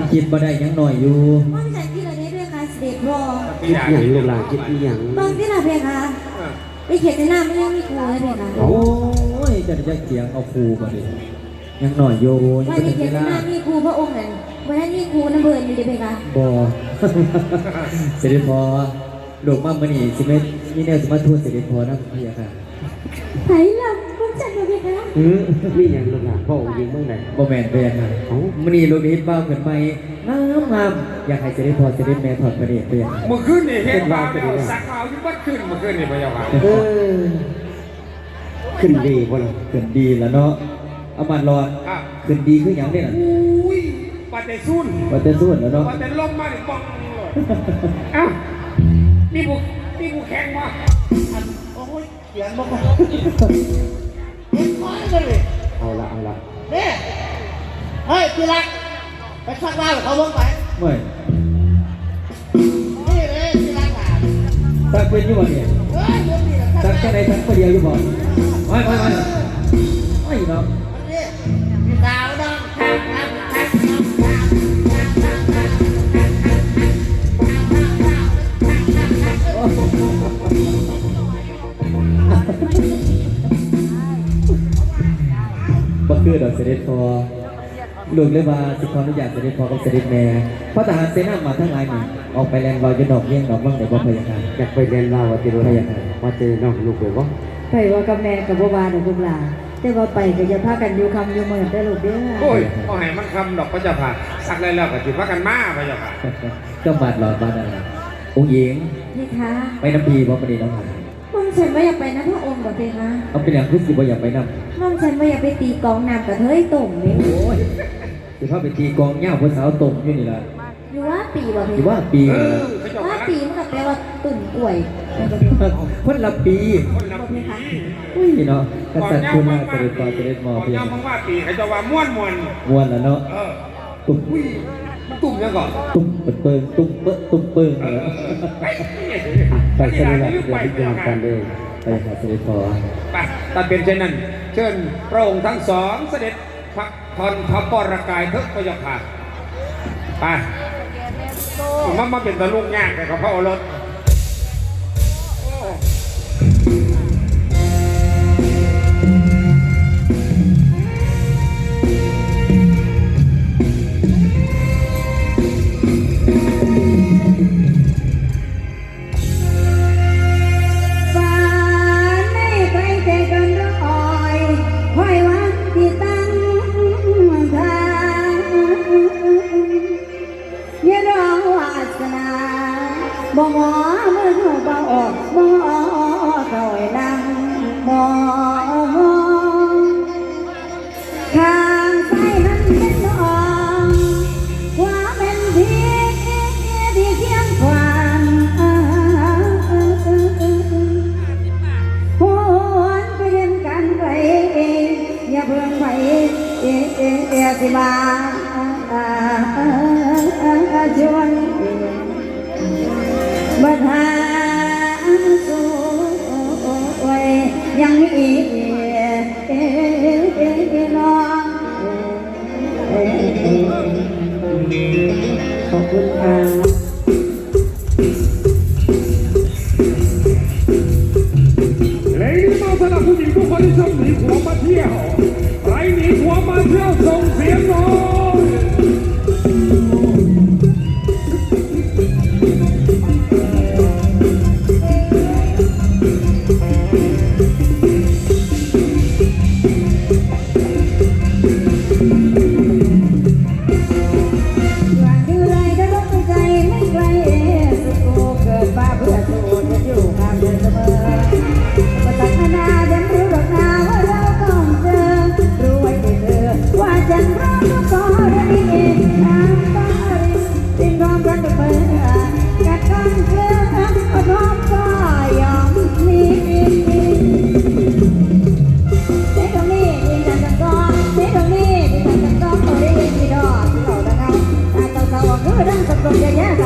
มันคิดบ่ได้ยังหน่อยอยู่มั่นใจที่เราได้ด้วยค่ะเสด็จพ่อคิดอหย่างลูกหลานคิดอหย่างบางที่เราเพคะไปเขียนในหน้าไม่ยังมีครูเลยเพคะโอ้ยจะจะเสียงเอาครูมาดิยังหน่อยอยู่ยังว่าไม่จะถึงเขีเวยนในลาหน้ามีครูพระองค์นั่นวันนั้นมีครูน้ำเบิร์นอยู่ดีเพคะบ่ เสด็จพอลูกมามื้อนี้สิแม่นี่แนวสิมาทูตเสด็จพอนะพี่อะค่ะไหนล่ อือมีอย่างลูกหลานพ่อองค์ยิงเมื่อไหร่บ่แม่นเด้ค่ะเอ้ามื้อนี้ลูกนี้บ้าวขึ้นไปงามงามอยากให้เสด็จพอเสด็จแม่ถอดประเดี๋ยวเปลี่ยนเมื่อคืนนี่เห็นว่าเอาสักเอาที่วัดขึ้นเมื่อคืนนี่พะเยาค่ะเออขึ้นดีบ่ล่ะขึ้นดีแล้วเนาะเอามันรอดอะขึ้นดีคือหยังเนี่ยน่ะอุ้ยปัดแต่ซุ่นว่าจะสู้แล้วเนาะปัดแต่ลมมาเนี่ยปองเลยอ้าวมีบุกมีบุกแข่งมาโอ้ยเขียนบอกว่า เห็นคอยกันเลยเอาละเอาละนี่เฮ้ยพี่รักไปชักบ้านเขาบ้างไปเมื่อยนี่เลยพี่รักอะสักเป็นอยู่บ่เนี่ยเฮ้ยเดี๋ยวนี้นะสักแค่ไหนสักคนเดียวอยู่บ่ไม่ไม่ไม่ไม่เนาะ ดอกเสด็จพอลูกเลยว่าสิขออนุญาตเสด็จพอกับเสด็จแม่เพราะทหารเสนามาทั้งหลายนี่ออกไปแลนวาอยู่ดอกเยี่ยงดอกว่างได้บ่พะยาค่ะอยากไปเรียนลาวว่าจะรู้อะไรว่าจะน้องลูกไปบ่ไปว่ากับแม่กับบ่าวาดอกบุกหลาแต่ว่าไปก็จะพากันอยู่คำอยู่เมืองได้ลูกเด้อโอ้ยเอาให้มันคำดอกพระเจ้าค่ะสักได้แล้วก็จิพักกันมาพะเจ้าค่ะก็บาดหลอดบาดอะไรองค์หญิงพี่คะไปน้ำพีบ่ประเดี๋ยวน้องหาม่อม ฉันไม่อยากไปนะพระองค์กับเพคะเอาเป็นอย่างคือสิบ่อยากไปนำม่อมฉันไม่อยากไปตีกองน้ำกับเธอไอ้ตุ่มนี่โอ้ยสิพาไปตีกองเหย้าผู้สาวตมอยู่นี่ล่ะอยู่ว่าปีบ่เพสิคะว่าปีเอนี่อล่ะพระเจ้าว่าค่ะปีมันก็แปลว่าตุ่นป่วยคนละปีคนละปีอุ้ยเนาะกษัตริย์คุณลาเสด็จต่อเสด็จมอก่อนเพียงย่ำมังว่าปีเขาจะว่าม้วนม้วนม้วนแล้วเนาะเออตุ้มอุ้ยมันตุ่มยังก่อน ตุ้มเปิงตุ้มเปิ้งตุ้มเปิ้งเอเหรออ ไปเสด็จแล้วเดี๋ยวพิจารณากันเองไปหาเสด็จพอไปตัดเป็นเช่นนั้น เชิญพระองค์ทั้งสองเสด็จพักผ่อนพระปรกายเถิดพระเจ้าค่ะไปมันมาเป็นตะลุกยากแต่กับพระโอรส บัดหาสวยยังมีน้องขอบคุณค่ะเลงนี้มาสำหรับผู้หญิงทุกคนที่ชอบหนีหัวมาเที่ยว yeah, yeah.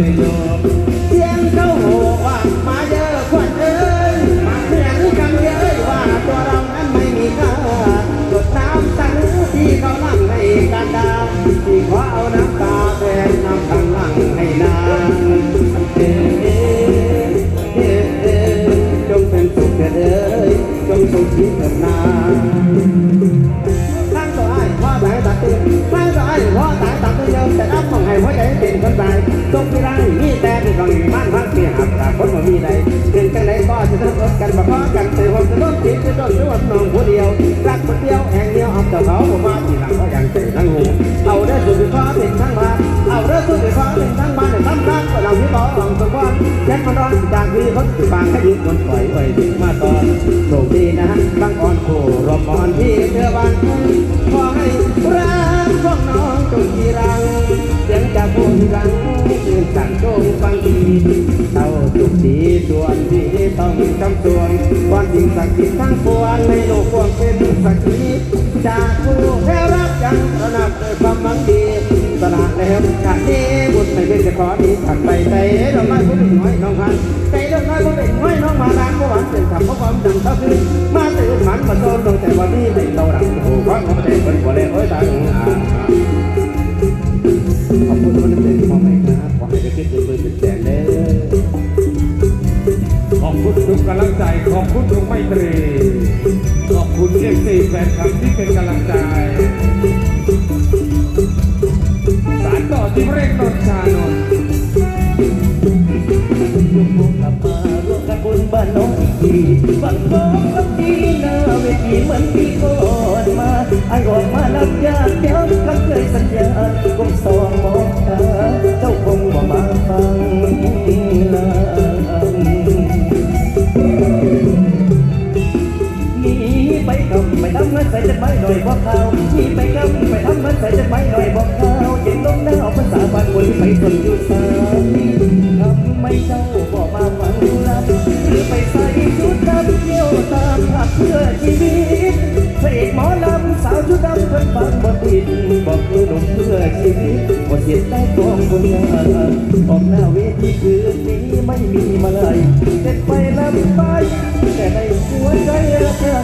นเต้องบ้านพักเสียหักต่คนบ่มีใดเป็นจังไดก็จะต้องอดกันบ่พอกันแต่ผมจะต้องจิตจะต้องสวดน้องผู้เดียวรักคนเดียวแห่งเดียวเอาแต่เขาผมมาทีหลังก็ยังใจทั้งหูเอาได้สุดที่ฟ้าเป็นทั้งบ้านเอาได้สุดที่ฟ้าเป็นทั้งบ้านเนี่ทั้งรักก็เราที่บอกหวังสมบัติแจ็คมันร้อนจากที่คนที่บางให้ยืนคนปล่อยไว้ถึงมาตอนโชคดีนะฮะบางอ่อนโครบอ่อนที่เธอบ้านขอให้รักพวกน้องจงจีรัง เสียงจากผู้รังยืนสั่งจงฟังดีเท่าสุกดีส่วนที่ต้องจำส่วนความจริงสักดิ์สิทธิ์ทั้งปวงในโลกพวง กำลังใจ สารต่อที่เร่งนนท์ชานนท์ยุคพวกกลับมาร่วมกันบุญบ้านน้องอีกทีบังน้องกับทีหน้าเวทีเหมือนปีก่อนมาไอ้ออกมานับยากเดี๋ยวคำเคยสัญญาคงสองมองตาเจ้าคงว่ามาฟังลา ใส่จะไม่หน่อยบอกเขาที่ไปกำไปทำมันใส่จะไม่หน่อยบอกเขาเย็นลงหน้าภาษาบ้านคนไปสนอยู่สาวทำไมเจ้าบอกมาฟังลับหรือไปใส่ ฟังบ่ติดบอกคือหนุ่มเพื่อชีวิตบ่เสียใจกองคนงานออกหน้าเวทีคืนนี้ไม่มีมาเลยเด็ดไปลำไป แต่ในหัวใจรักเธอ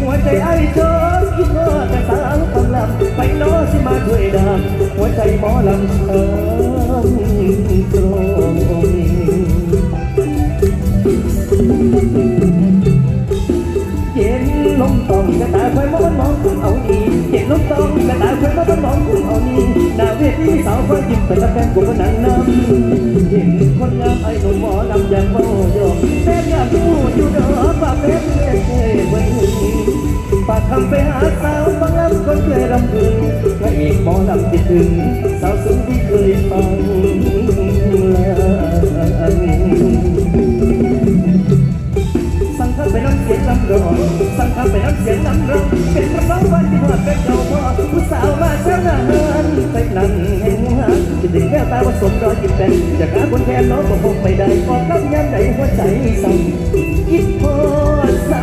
หัวใจไอ้เธอคิดว่าแต่สาวกำลังไปโน้สิมาช่วยดามหัวใจหมอลำเชิญตรงเย็นลมตองกระตาคอยมองมองคุณเอา กูก็นั่งน้ำเห็นคนงามไอ้หนุ่มหมอลำอย่างโมโยมแม่อยากดูอยู่เด้อฝากเล็บเล็บเล็บไว้ฝากคำไปหาสาวบางลำคนเคยรำพึงพระเอกหมอลำคิดถึงสาวสูงที่เคยฟังสั่งข้าไปน้ำเสียงน้ำร้องสั่งข้าไปน้ำเสียงน้ำร้องเป็นพระร้องวันที่หอดเป็นเจ้าพ่อผู้สาวมาเช้าหน้าเฮินใส่นั่งให้หัวคิด ถึงแก้วตาผสมรอยยิ้มเป็นจะหาคนแทนน้องก็คงไม่ได้กอดกำยันในหัวใจสั่งคิดพอสา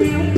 you.